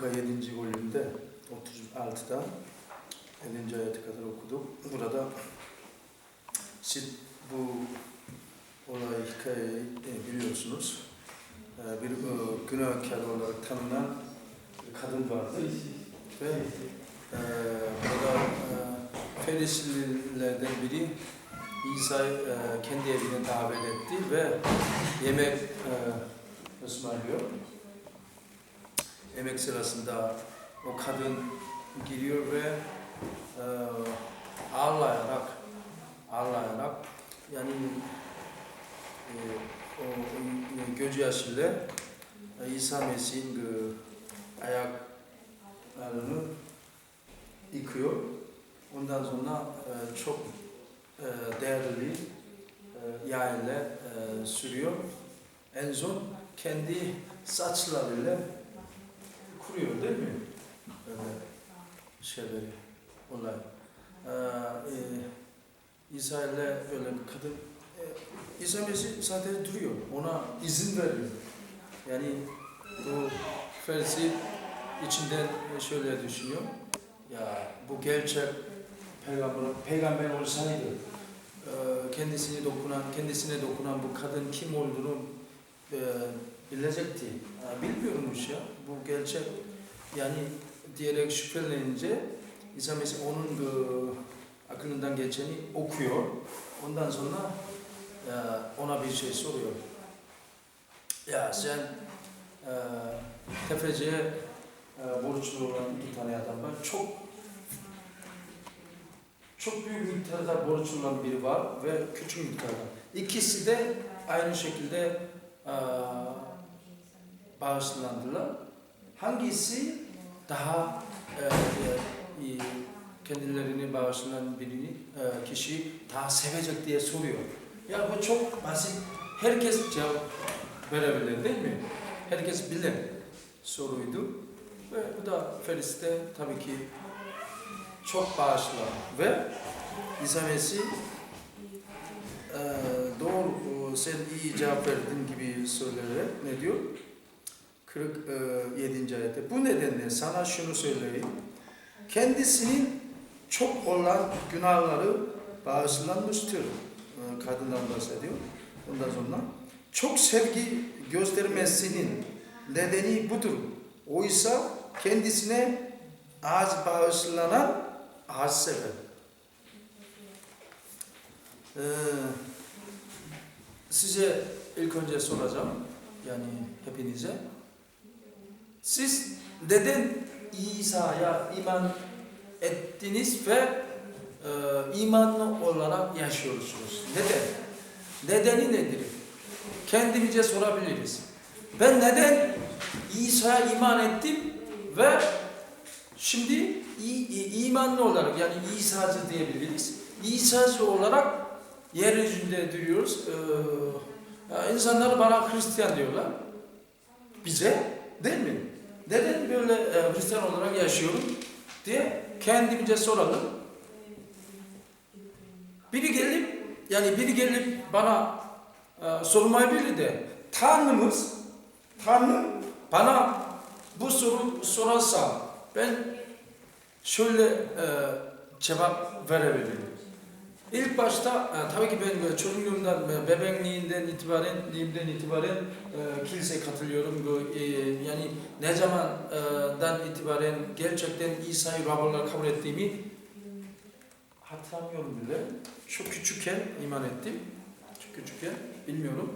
Luka 7. bölümde 36'da 50. ayete kadar okuduk. Burada siz bu olay hikayeyi e, biliyorsunuz. E, Bir e, günahkar olarak tanınan bir kadın vardı. Ve burada Ferislilerden biri İsa'yı kendi evine davet etti ve yemek ısmarlıyor. Yemek sırasında o kadın giriyor ve e, ağlayarak ağlayarak yani e, o e, gözyaşıyla e, İsa Mesih'in 그 ayaklarını yıkıyor. Ondan sonra e, çok e, değerli e, yağ ile e, sürüyor. En son kendi saçlarıyla kuruyor değil mi? Öyle şeyleri, olay. Ee, e, İsa ile öyle bir kadın, e, İsa Mesih zaten duruyor, ona izin veriyor. Yani bu Fersi içinden şöyle düşünüyor, ya bu gerçek peygamber, peygamber olsaydı, e, kendisini dokunan, kendisine dokunan bu kadın kim olduğunu e, bilecekti. Bilmiyormuş ya, bu gerçek yani diyerek şüphelenince İsa Mesih onun e, aklından geçeni okuyor. Ondan sonra e, ona bir şey soruyor. Ya sen e, tefeciye e, borçlu olan iki tane adam var. Çok çok büyük miktarda borçlu olan biri var ve küçük miktarda. İkisi de aynı şekilde e, bağışlandılar. Hangisi daha e, e, e, kendilerini bağışlayan birini e, kişi daha sevecek diye soruyor. Ya bu çok basit. Herkes cevap verebilir değil mi? Herkes bilen soruydu. Ve bu da Felis'te tabii ki çok bağışla ve İsa Mesih e, doğru sen iyi cevap verdin gibi söyleyerek ne diyor? 47. ayette. Bu nedenle sana şunu söyleyeyim. Kendisinin çok olan günahları bağışlanmıştır. Ee, Kadından bahsediyor. Ondan sonra çok sevgi göstermesinin nedeni budur. Oysa kendisine az bağışlanan az sever. Ee, size ilk önce soracağım. Yani hepinize. Siz neden İsa'ya iman ettiniz ve e, imanlı olarak yaşıyorsunuz? Neden? Nedeni nedir? Kendimize sorabiliriz. Ben neden İsa'ya iman ettim ve şimdi imanlı olarak yani İsa'cı diyebiliriz. İsa'cı olarak yeryüzünde duruyoruz. Ee, insanlar bana Hristiyan diyorlar. Bize değil mi? Neden böyle e, Hristiyan olarak yaşıyorum diye kendimize soralım. Biri gelip yani biri gelip bana e, sormayabilir de Tanrımız Tanrı bana bu soru sorarsa ben şöyle e, cevap verebilirim. İlk başta e, tabii ki ben e, çocukluğumdan, e, bebekliğinden itibaren, liğimden itibaren e, kiliseye katılıyorum. E, yani ne zamandan itibaren gerçekten İsa'yı Rab olarak kabul ettiğimi hatırlamıyorum bile. Çok küçükken iman ettim. Çok küçükken, bilmiyorum.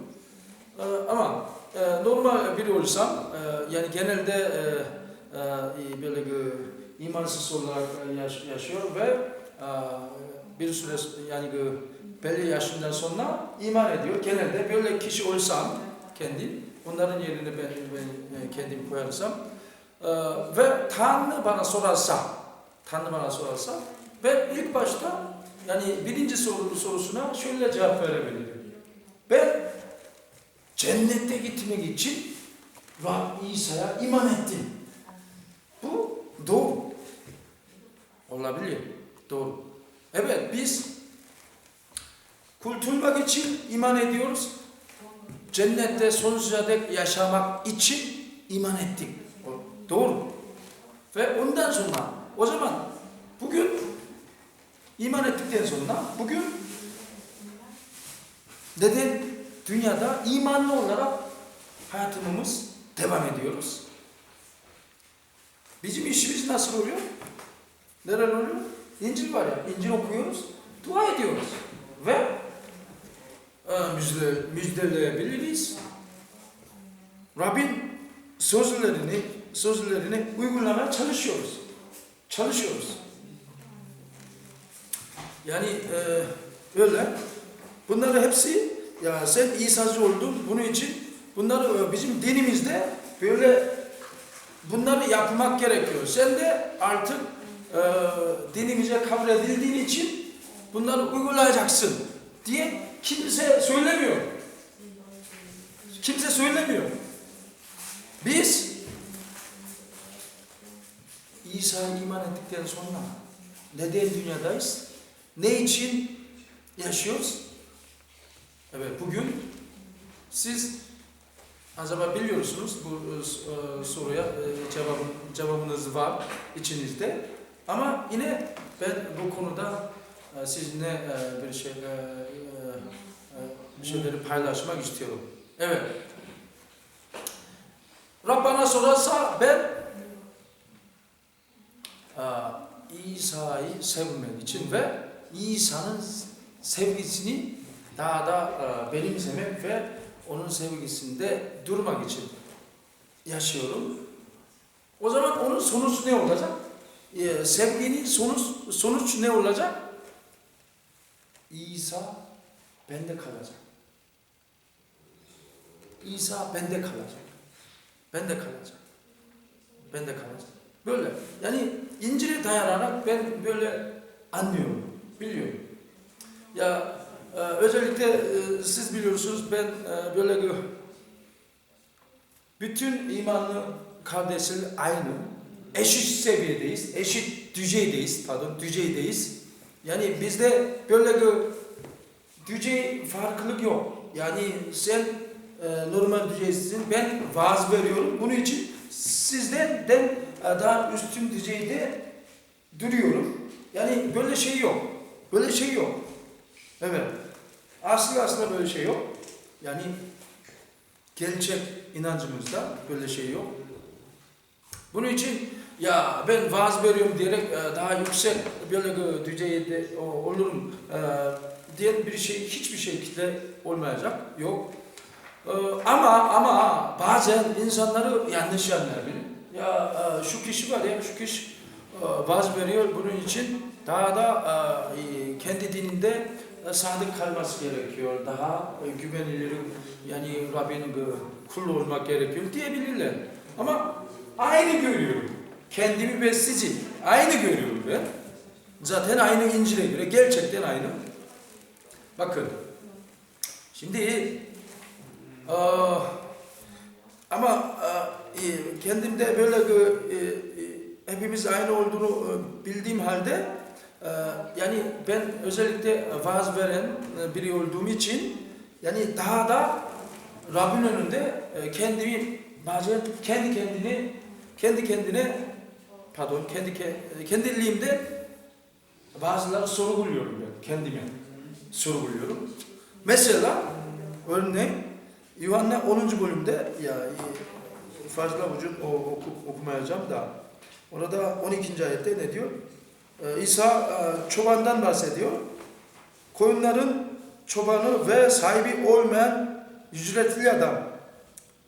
E, ama e, normal biri olsam, e, yani genelde e, e, böyle bir imansız olarak yaş, yaşıyor ve e, bir süre yani bu belli yaşından sonra iman ediyor. Genelde böyle kişi olsam kendim, onların yerine ben, ben kendim koyarsam e, ve Tanrı bana sorarsa, Tanrı bana sorarsa ben ilk başta yani birinci soru, sorusuna şöyle cevap verebilirim. Ben cennete gitmek için Rab İsa'ya iman ettim. Bu doğru. Olabilir. Doğru. Evet biz kurtulmak için iman ediyoruz. Cennette sonsuza dek yaşamak için iman ettik. Doğru. Ve ondan sonra o zaman bugün iman ettikten sonra bugün neden dünyada imanlı olarak hayatımız devam ediyoruz? Bizim işimiz nasıl oluyor? Neler oluyor? İncil var ya, İncil okuyoruz, dua ediyoruz. Ve e, müjde, müjdeleyebiliriz. Rabbin sözlerini, sözlerini uygulamaya çalışıyoruz. Çalışıyoruz. Yani e, öyle. Bunları hepsi ya sen İsa'cı oldun bunun için bunları e, bizim dinimizde böyle bunları yapmak gerekiyor. Sen de artık e, dinimize kabul edildiğin için bunları uygulayacaksın diye kimse söylemiyor. Kimse söylemiyor. Biz İsa'ya iman ettikten sonra neden dünyadayız? Ne için yaşıyoruz? Evet bugün siz acaba biliyorsunuz bu e, soruya e, cevabın, cevabınız var içinizde. Ama yine ben bu konuda e, sizinle e, bir şey e, e, şeyleri paylaşmak istiyorum. Evet. Rab bana sorarsa ben İsa'yı sevmek için ve İsa'nın sevgisini daha da e, benimsemek ve onun sevgisinde durmak için yaşıyorum. O zaman onun sonucu ne olacak? E, sevginin sonuç, sonuç ne olacak? İsa bende kalacak. İsa bende kalacak. Bende kalacak. Bende kalacak. Böyle. Yani İncil'e dayanarak ben böyle anlıyorum, biliyorum. Ya e, özellikle e, siz biliyorsunuz ben e, böyle bütün imanlı kardeşler aynı. Eşit seviyedeyiz, eşit düzeydeyiz, pardon düzeydeyiz. Yani bizde böyle gö- düzey farklılık yok. Yani sen e, normal düzeysin, ben vaaz veriyorum. Bunun için sizden den e, daha üstün düzeyde duruyorum. Yani böyle şey yok. Böyle şey yok. Evet. Aslı aslında böyle şey yok. Yani gerçek inancımızda böyle şey yok. Bunun için ya ben vaaz veriyorum diyerek e, daha yüksek böyle düzeyde o- olurum e, diyen bir şey hiçbir şekilde olmayacak. Yok. E, Ama ama bazen insanları yanlış anlar beni. Ya e, şu kişi var ya şu kişi e, vaaz veriyor bunun için daha da e, kendi dininde e, sadık kalması gerekiyor. Daha e, güvenilir yani Rabbinin e, kul olmak gerekiyor diyebilirler. Ama aynı görüyorum. Kendimi ve sizi aynı görüyorum ben. Zaten aynı İncil'e göre gerçekten aynı. Bakın. Şimdi e, ama e, kendimde böyle e, e, hepimiz aynı olduğunu e, bildiğim halde e, yani ben özellikle vaaz veren biri olduğum için yani daha da Rabbin önünde kendimi bazen kendi kendini kendi kendine pardon kendi ke- kendiliğimde bazıları sorguluyorum ben kendime sorguluyorum. Mesela örneğin Yuhanna 10. bölümde ya e, fazla ucun o, oku, okumayacağım da orada 12. ayette ne diyor? Ee, İsa e, çobandan bahsediyor. Koyunların çobanı ve sahibi olmayan ücretli adam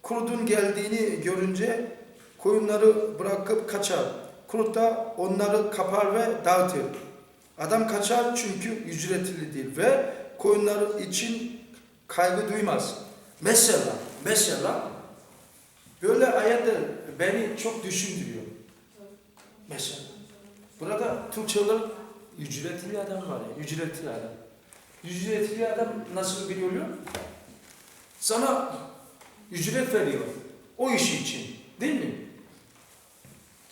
kurudun geldiğini görünce koyunları bırakıp kaçar. Kurut da onları kapar ve dağıtır. Adam kaçar çünkü ücretlidir ve koyunları için kaygı duymaz. Mesela, mesela böyle ayetler beni çok düşündürüyor. Mesela. Burada Türkçe olarak ücretli adam var ya, ücretli adam. Ücretli adam nasıl biri oluyor? Sana ücret veriyor. O işi için. Değil mi?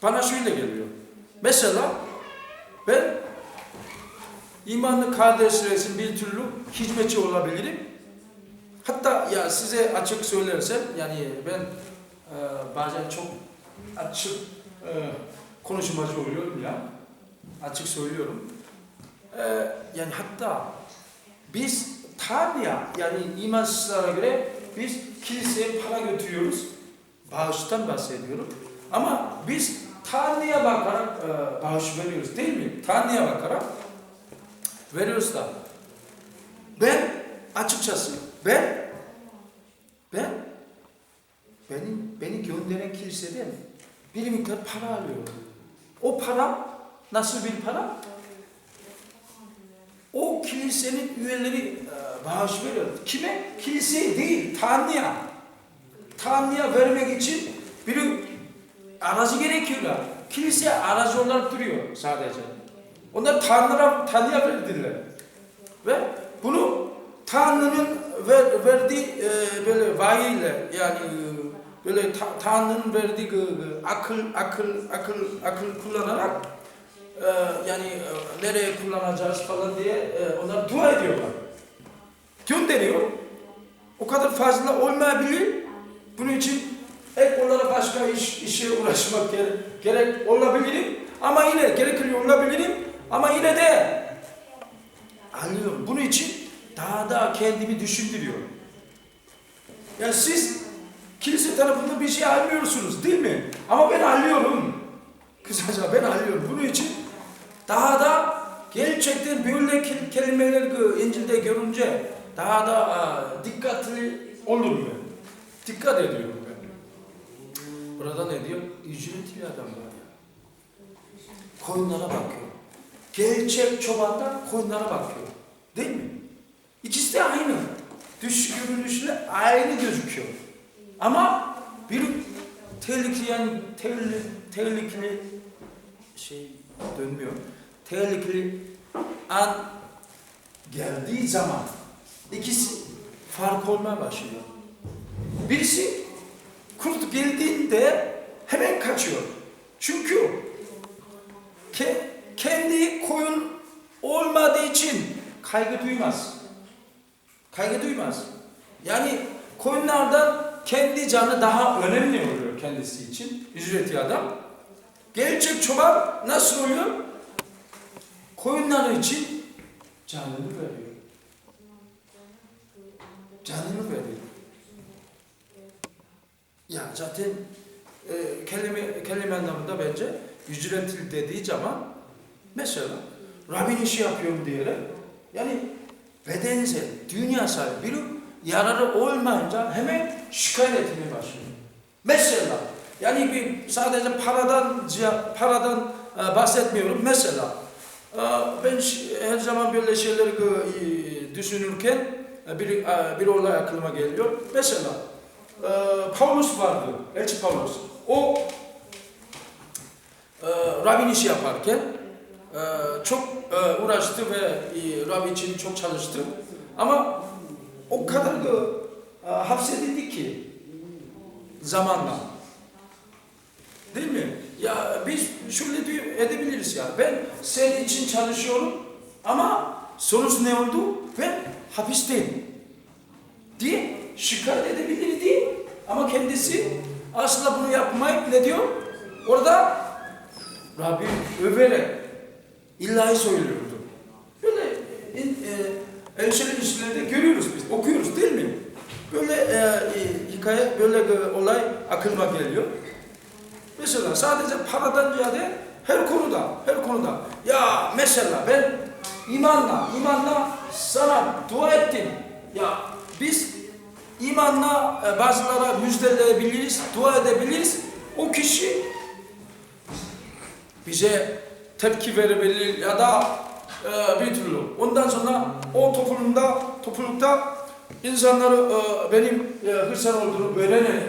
Bana şöyle geliyor. Mesela ben imanlı kardeşlerin bir türlü hizmetçi olabilirim. Hatta ya size açık söylersem yani ben e, bazen çok açık e, konuşmacı oluyorum ya. Açık söylüyorum. Ee, yani hatta biz Tanrı'ya yani imansızlara göre biz kiliseye para götürüyoruz. Bağıştan bahsediyorum. Ama biz Tanrı'ya bakarak e, bağış veriyoruz değil mi? Tanrı'ya bakarak veriyoruz da. Ben açıkçası ben ben benim beni gönderen kiliseden bir miktar para alıyorum. O para nasıl bir para? O kilisenin üyeleri e, bağış veriyor. Kime? Kiliseye değil, Tanrı'ya. Tanrı'ya vermek için bir aracı gerekiyorlar. Kilise aracı olarak duruyor sadece. Onlar Tanrı'ya, Tanrı'ya verdiler. Ve bunu Tanrı'nın ver, verdiği e, böyle vahiyle yani e, böyle ta, Tanrı'nın verdiği e, akıl akıl akıl akıl kullanarak e, yani e, nereye kullanacağız falan diye e, onlar dua ediyorlar. Gönderiyor. O kadar fazla olmayabilir. Bunun için ek olarak başka iş, işe uğraşmak gerek, gerek olabilirim. Ama yine gerekli olabilirim. Ama yine de anlıyorum. Bunun için daha da kendimi düşündürüyor. Ya siz kilise tarafında bir şey almıyorsunuz değil mi? Ama ben alıyorum. Kısaca ben alıyorum. Bunun için daha da gerçekten böyle kel- kelimeleri İncil'de görünce daha da dikkatli olurum ben. Dikkat ediyorum. Burada ne diyor? Ücretli adam var ya. Koyunlara bakıyor. Gerçek çobandan koyunlara bakıyor. Değil mi? İkisi de aynı. Dış görünüşle aynı gözüküyor. Ama bir tehlikeli yani tehlikeli, tehlikeli şey dönmüyor. Tehlikeli an geldiği zaman ikisi fark olmaya başlıyor. Birisi kurt geldiğinde hemen kaçıyor. Çünkü ke, kendi koyun olmadığı için kaygı duymaz. Kaygı duymaz. Yani koyunlardan kendi canı daha önemli oluyor kendisi için. Ücretli adam. Gerçek çoban nasıl oluyor? Koyunları için canını veriyor. Canını veriyor. Ya zaten e, kelime, kelime anlamında bence ücretli dediği zaman mesela Rabbin işi yapıyorum diyerek yani bedensel, dünyasal bir yararı olmayınca hemen şikayet etmeye başlıyor. Mesela yani bir sadece paradan paradan e, bahsetmiyorum. Mesela e, ben her zaman böyle şeyleri e, düşünürken e, bir e, bir olay aklıma geliyor. Mesela e, Paulus vardı, Elçi Paulus. O e, Rabbin işi yaparken e, çok e, uğraştı ve e, Rabbi için çok çalıştı. Ama o kadar da e, hapsedildi ki zamanla. Değil mi? Ya biz şöyle diyor, edebiliriz ya. Ben senin için çalışıyorum ama sonuç ne oldu? Ben hapisteyim. Diye şikayet edebilirdi. Ama kendisi aslında bunu yapmayıp ne diyor? Orada Rabbim överek ilahi söylüyordu. Böyle e, Elçilerin işlerinde görüyoruz biz, okuyoruz değil mi? Böyle e, e, hikaye, böyle bir olay aklıma geliyor. Mesela sadece paradan ziyade her konuda, her konuda. Ya mesela ben imanla, imanla sana dua ettim. Ya biz imanla e, bazılara müjdeleyebiliriz, dua edebiliriz. O kişi bize tepki verebilir ya da e, bir türlü. Ondan sonra o toplumda, toplulukta insanları e, benim e, Hristiyan olduğunu öğrenerek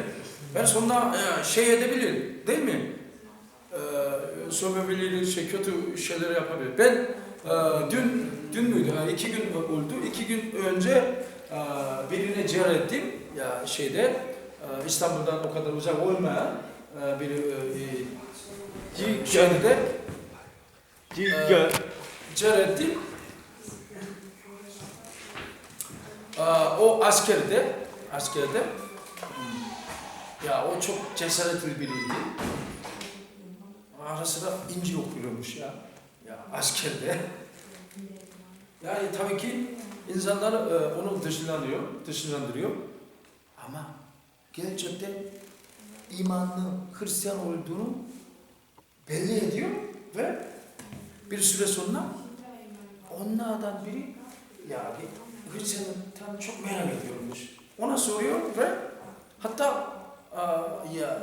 ben sonra e, şey edebilir değil mi? E, sövebilir, şey, kötü şeyler yapabilir. Ben e, dün, dün müydü? Ha, iki gün oldu. İki gün önce birine ziyaret ettim. Ya şeyde e, İstanbul'dan o kadar uzak olmayan e, bir e, e, Giga. ziyaret ettim. Aa, o askerde, askerde ya o çok cesaretli biriydi. ara sıra İncil okuyormuş ya. Ya askerde. Yani tabii ki insanlar e, onu dışlanıyor, dışlandırıyor. Ama gerçekten imanlı Hristiyan olduğunu belli ediyor ve bir süre sonra onlardan biri ya bir Hristiyanlıktan çok merak ediyormuş. Ona soruyor ve hatta e, ya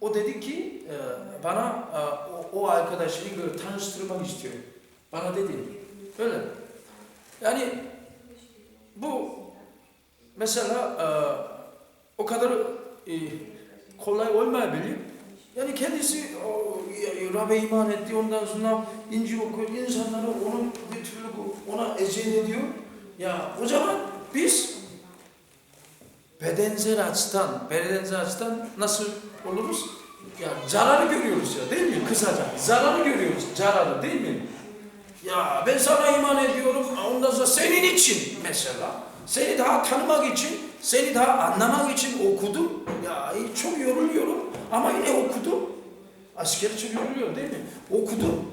o dedi ki e, bana e, o, o arkadaşını tanıştırmak istiyor. Bana dedi. Öyle. Yani bu mesela e, o kadar e, kolay olmayabilir. Yani kendisi o, Rab'be iman etti. Ondan sonra İncil okuyor. İnsanları onun bir türlü ona eziyet ediyor. Ya o zaman biz bedensel açıdan, bedensel açıdan nasıl oluruz? Ya zararı görüyoruz ya değil mi? Kısaca. Zararı görüyoruz. Zararı değil mi? Ya ben sana iman ediyorum. Ondan sonra senin için mesela. Seni daha tanımak için, seni daha anlamak için okudum. Ya çok yoruluyorum ama yine okudum. Asker çok yoruluyor değil mi? Okudum.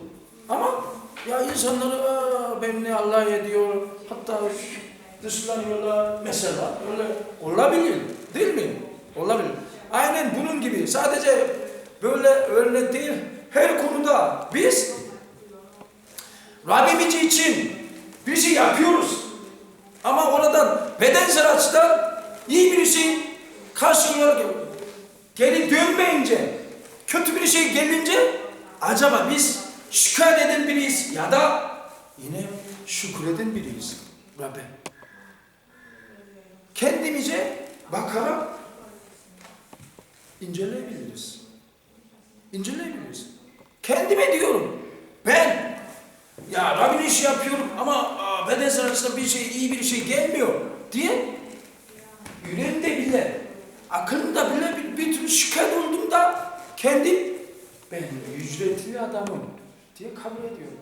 Ama ya insanları "Aa, benimle Allah ediyor. Hatta dışlanıyorlar mesela. Öyle olabilir değil mi? Olabilir. Aynen bunun gibi. Sadece böyle öyle değil. Her konuda biz Rabbimiz için bir şey yapıyoruz. Ama oradan bedensel açıdan iyi bir şey karşılıyor. Geri dönmeyince, kötü bir şey gelince acaba biz şikayet eden biriyiz ya da yine şükreden biriyiz Rabbe. Kendimize bakarak inceleyebiliriz. İnceleyebiliriz. Kendime diyorum. Ben ya Rabbin işi yapıyorum ama aa, bedensel açıdan bir şey, iyi bir şey gelmiyor diye yüreğimde bile, aklımda bile bir, bir türlü şikayet olduğumda kendim ben ücretli adamım diye kabul ediyorum.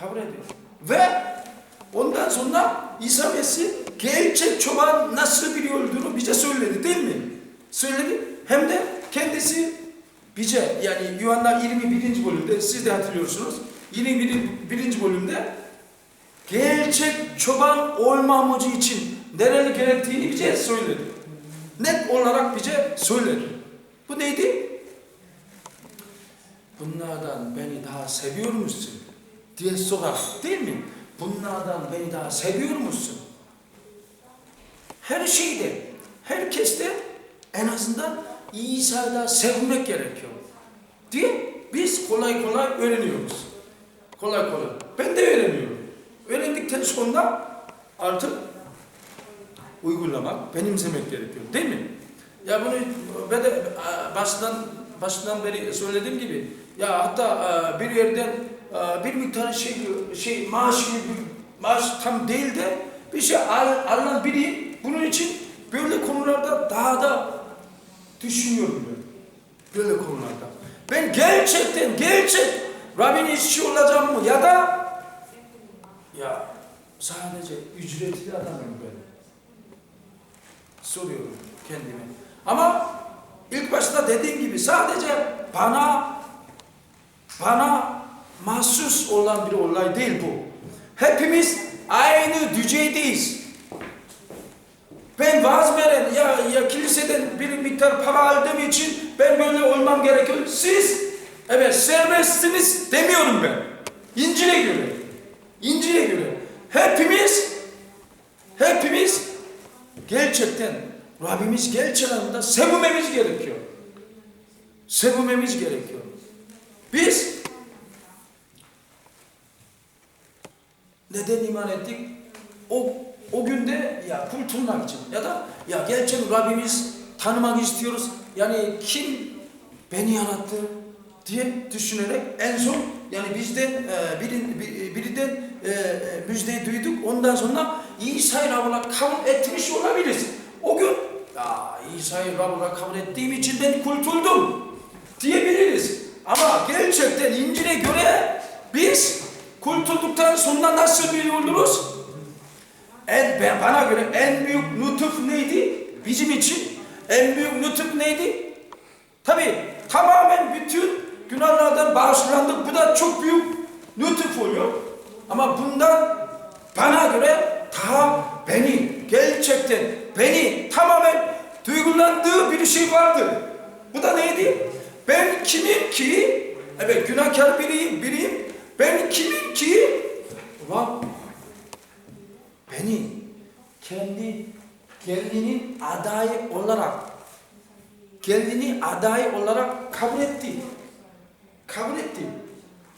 Kabul ediyorum. Ve ondan sonra İsa Mesih gerçek çoban nasıl biri olduğunu bize söyledi değil mi? Söyledi. Hem de kendisi bize yani Yuhanna 21. bölümde siz de hatırlıyorsunuz. 21. birinci bölümde gerçek çoban olmamız için nereli gerektiğini bize söyledi. Net olarak bize söyledi. Bu neydi? Bunlardan beni daha seviyor musun? diye sorar değil mi? Bunlardan beni daha seviyor musun? Her şeyde, herkeste en azından İsa'da sevmek gerekiyor. Diye biz kolay kolay öğreniyoruz. Kolay kolay. Ben de öğreniyorum. Öğrendikten sonra artık uygulamak, benimsemek gerekiyor. Değil mi? Ya bunu ben de e, baştan baştan beri söylediğim gibi ya hatta e, bir yerden e, bir miktar şey şey maaş gibi maaş tam değil de bir şey al, alınan biri bunun için böyle konularda daha da düşünüyorum ben. Böyle konularda. Ben gerçekten gerçek Rabbin işçi olacağım mı ya da ya sadece ücretli adamım ben. Soruyorum kendime. Ama ilk başta dediğim gibi sadece bana bana mahsus olan bir olay değil bu. Hepimiz aynı düzeydeyiz. Ben vaaz veren ya, ya kiliseden bir miktar para aldığım için ben böyle olmam gerekiyor. Siz evet serbestsiniz demiyorum ben. İncil'e göre. İncil'e göre. Hepimiz hepimiz gerçekten Rabbimiz gerçek anlamda sevmemiz gerekiyor. Sevmemiz gerekiyor. Biz neden iman ettik? O o günde ya kurtulmak için ya da ya gerçek Rabbimiz tanımak istiyoruz. Yani kim beni yarattı diye düşünerek en son yani bizden e, birin, bir- birinden e, e, müjdeyi duyduk. Ondan sonra İsa'yı Rab olarak kabul etmiş olabiliriz. O gün ya İsa'yı Rab olarak kabul ettiğim için ben kurtuldum diyebiliriz. Ama gerçekten İncil'e göre biz kurtulduktan sonra nasıl bir oluruz? En, ben- bana göre en büyük lütuf neydi? Bizim için en büyük lütuf neydi? Tabi tamamen bütün günahlardan bağışlandık. Bu da çok büyük lütuf oluyor. Ama bundan bana göre daha beni gerçekten beni tamamen duygulandığı bir şey vardı. Bu da neydi? Ben kimim ki? Evet günahkar biriyim, biriyim. Ben kimim ki? Rab beni kendi kendinin adayı olarak kendini aday olarak kabul etti. Kabul etti.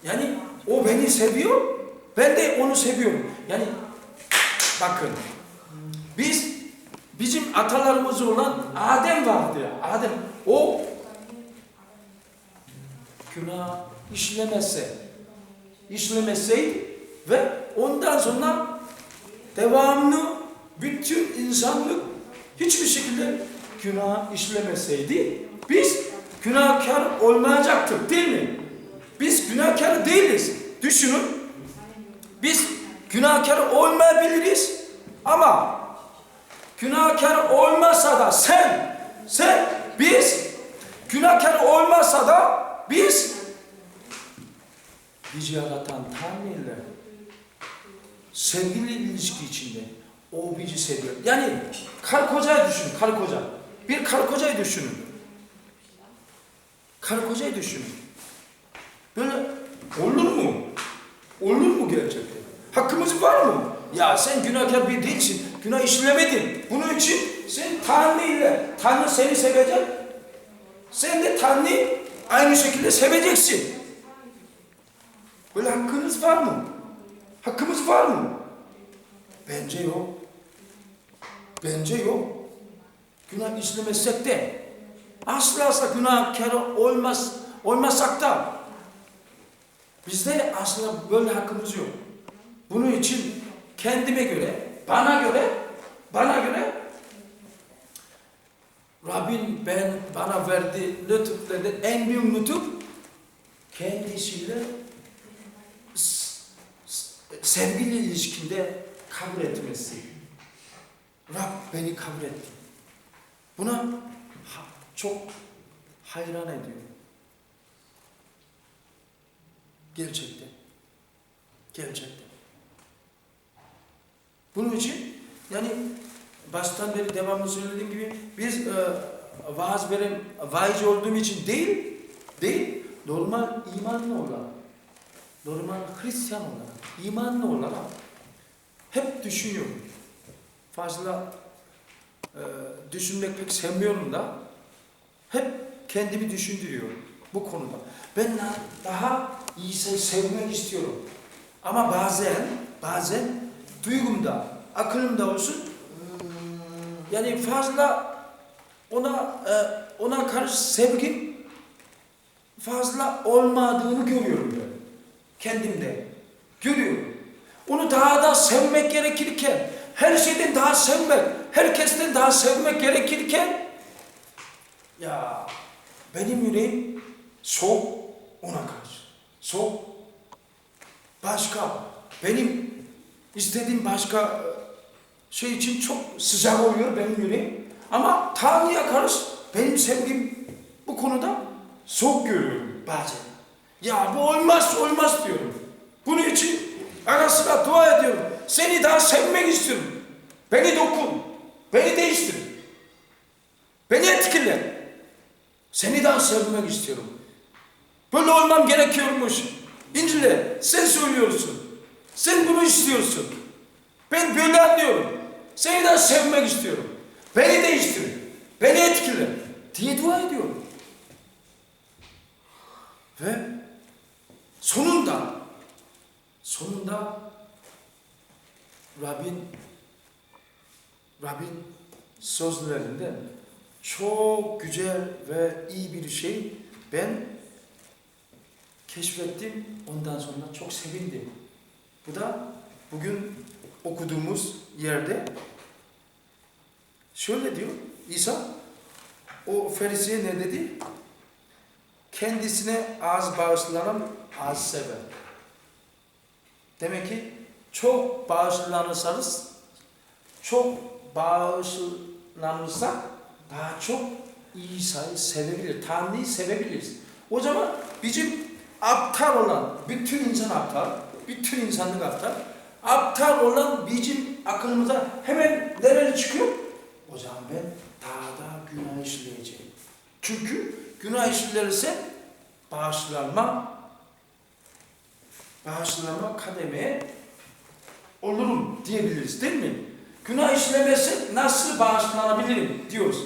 Yani o beni seviyor, ben de onu seviyorum. Yani bakın biz bizim atalarımız olan Adem vardı. Adem o günah işlemezse işlemeseydi ve ondan sonra devamlı bütün insanlık hiçbir şekilde günah işlemeseydi biz günahkar olmayacaktık değil mi? Biz günahkar değiliz. Düşünün. Biz günahkar olmayabiliriz ama günahkar olmasa da sen sen biz günahkar olmasa da biz bizi yaratan Tanrı ile sevgili ilişki içinde o bizi seviyor. Yani karı kocayı düşünün, karı koca. Bir karı kocayı düşünün. Karı kocayı düşünün. Olur mu? Olur mu gerçekten? Hakkımız var mı? Ya sen günahkar bir değilsin. Günah işlemedin. Bunun için sen Tanrı ile, Tanrı seni sevecek. Sen de Tanrı aynı şekilde seveceksin. Böyle hakkınız var mı? Hakkımız var mı? Bence yok. Bence yok. Günah işlemezsek de asla asla günahkar olmaz, olmasak da bizde aslında böyle hakkımız yok. Bunun için kendime göre, bana göre, bana göre Rabbin ben bana verdiği lütuflardan en büyük lütuf kendisiyle sevgili ilişkinde kabul etmesi. Rab beni kabul etti. Buna çok hayran ediyorum. Gerçekten. Gerçekten. Bunun için yani baştan beri devamlı söylediğim gibi biz e, vaaz veren vaiz olduğum için değil, değil, normal imanlı olan, normal Hristiyan olarak, imanlı olarak hep düşünüyorum. Fazla e, düşünmek pek sevmiyorum da hep kendimi düşündürüyorum bu konuda. Ben daha iyisini sevmek istiyorum. Ama bazen, bazen duygumda, aklımda olsun yani fazla ona e, ona karşı sevgim fazla olmadığını görüyorum ben. Kendimde. Görüyorum. Onu daha da sevmek gerekirken, her şeyden daha sevmek, herkesten daha sevmek gerekirken ya benim yüreğim soğuk ona karşı. Soğuk. Başka. Benim istediğim başka e, şey için çok sıcak oluyor benim yüreğim. Ama Tanrı'ya karşı benim sevgim bu konuda soğuk görüyorum bazen. Ya bu olmaz olmaz diyorum. Bunun için ara sıra dua ediyorum. Seni daha sevmek istiyorum. Beni dokun. Beni değiştir. Beni etkile. Seni daha sevmek istiyorum. Böyle olmam gerekiyormuş. İncil'e sen söylüyorsun. Sen bunu istiyorsun. Ben böyle anlıyorum. Seni daha sevmek istiyorum. Beni değiştir. Beni etkile. Diye dua ediyorum. Ve sonunda sonunda Rabbin Rabbin sözlerinde çok güzel ve iyi bir şey ben keşfettim. Ondan sonra çok sevindim. Bu da bugün okuduğumuz yerde şöyle diyor İsa o Ferisiye ne dedi? Kendisine az bağışlanan az sever. Demek ki çok bağışlanırsanız çok bağışlanırsak daha çok İsa'yı sevebilir, Tanrı'yı sevebiliriz. O zaman bizim aptal olan, bütün insan aptal, bütün insanlık aptal, aptal olan bizim aklımıza hemen nereye çıkıyor? O zaman ben daha da günah işleyeceğim. Çünkü günah işlerse bağışlanma, bağışlanma kademeye olurum diyebiliriz değil mi? Günah işlemezsek nasıl bağışlanabilirim diyoruz.